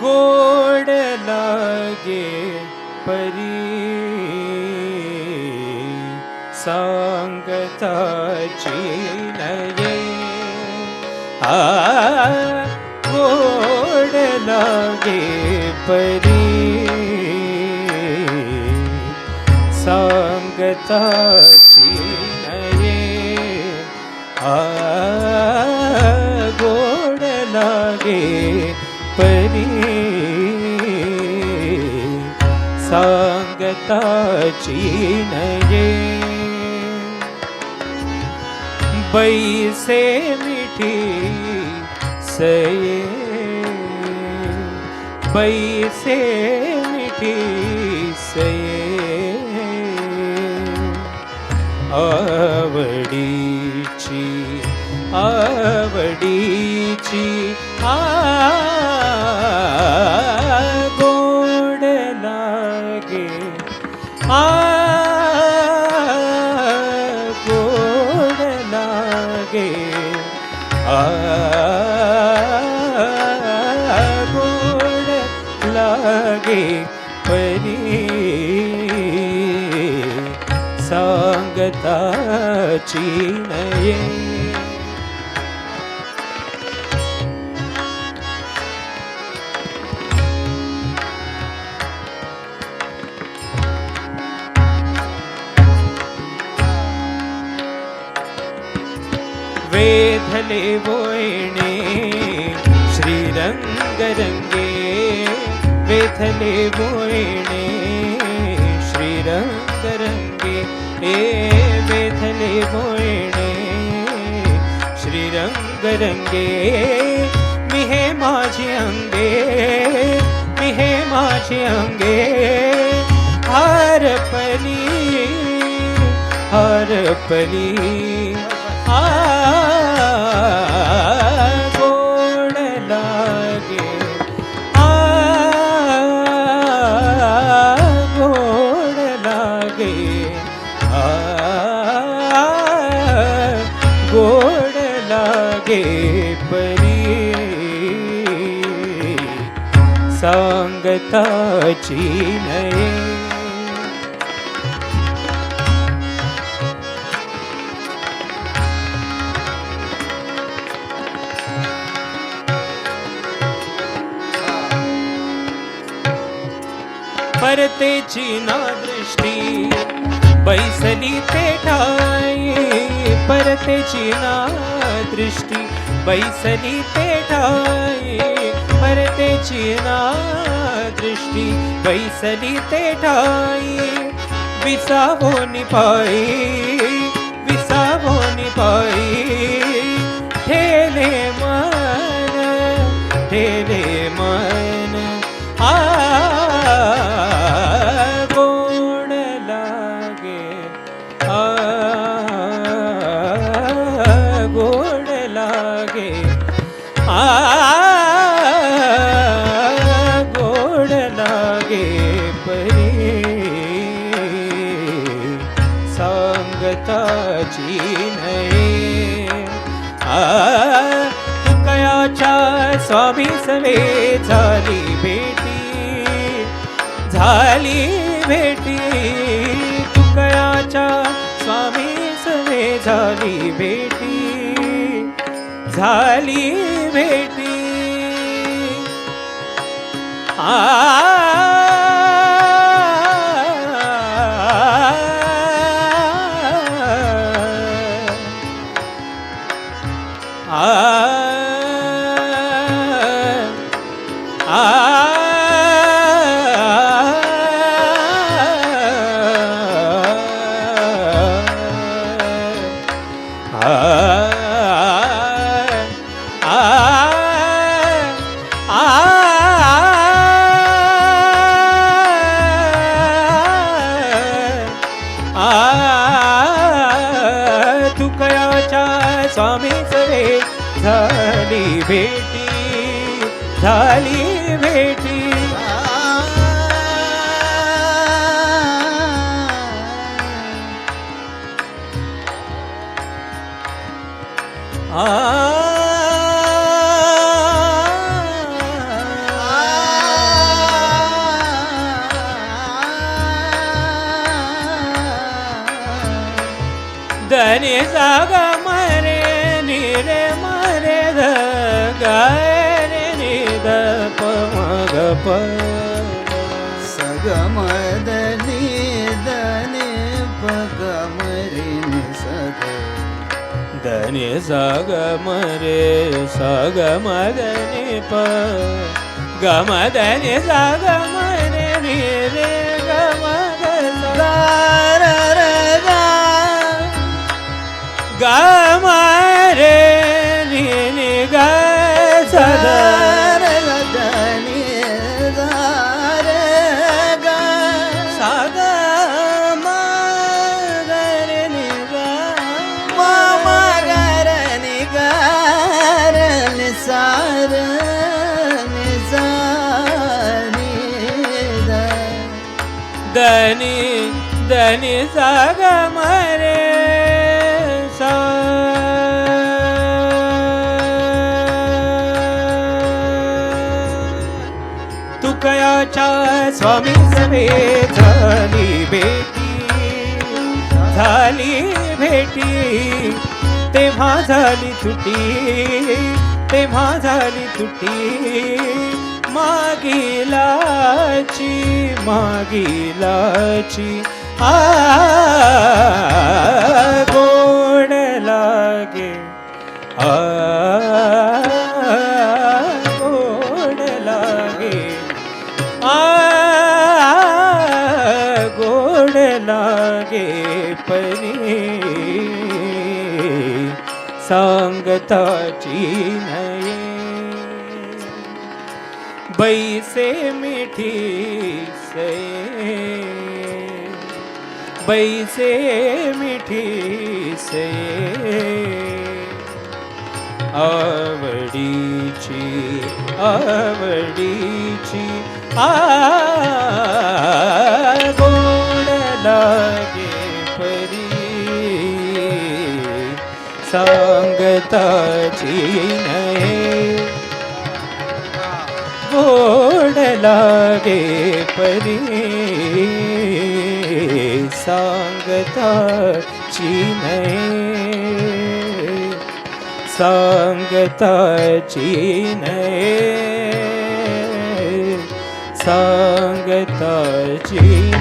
गोड लागे परी। सांगताची नये आ गोड लागे परी। सांगताची नये आ गोड लागे परी सांगताची नये बैसे मिठी सये बैसे मिठी सये आवडीची आवडीची आ गोड लागे आ गोड लागे परी सांगताची नये वेधले वोयणे श्रीरङ्गरङ्गे वेधले वोयणे श्रीरङ्गरङ्गे ए वेधले वोयणे श्रीरङ्गरङ्गे मिहे माझे अंगे मिहे माझे अंगे हारपली हरपली आ गोड लागे परी। सांगताची नये। परतेची ना दृष्टी बैसली ते ठाई। परतेची ना दृष्टी, बैसली पेठाई परतेची ना दृष्टी, बैसली विसा ठाई। विसावो निपाई विसावो निपाई। ठेले मन लागे. आ गोड लागे परी. सांगताची नये. आ तुकयाच्या स्वामी सवे झाली भेटी. झाली भेटी. तुकयाच्या स्वामी सवे झाली भेटी. झाली भेटी आ आ रे झाली भेटी झाली भेटी आ ಧನಿ ಸಾಗಾ ಪ ಸಗಮದಲ್ಲಿ ದನೆ ಪಗಮರಿ ಸಗ ದನೆ ಸಗಮರೆ ಸಗಮದನೆ ಪ ಗಮದನೆ ಸಗಮರೆ ರೇ ರೇ ಗಮದ ಗಮ निसग मरे तुकयाच्या स्वामी झाली बेटी झाली भेटी तेव्हा झाली तुटी तेव्हा झाली तुटी मागिलाची मागिलाची गोड लागे? आ गोड लागे? आ गोड लागे परी बैसे मिठी से। बैसे मिठी से। आवडीची आवडीची आ गोड लागे परी। सांगताची नये गोड लागे परी। સંગ ચીને સંગત ચીને સંગત ચીને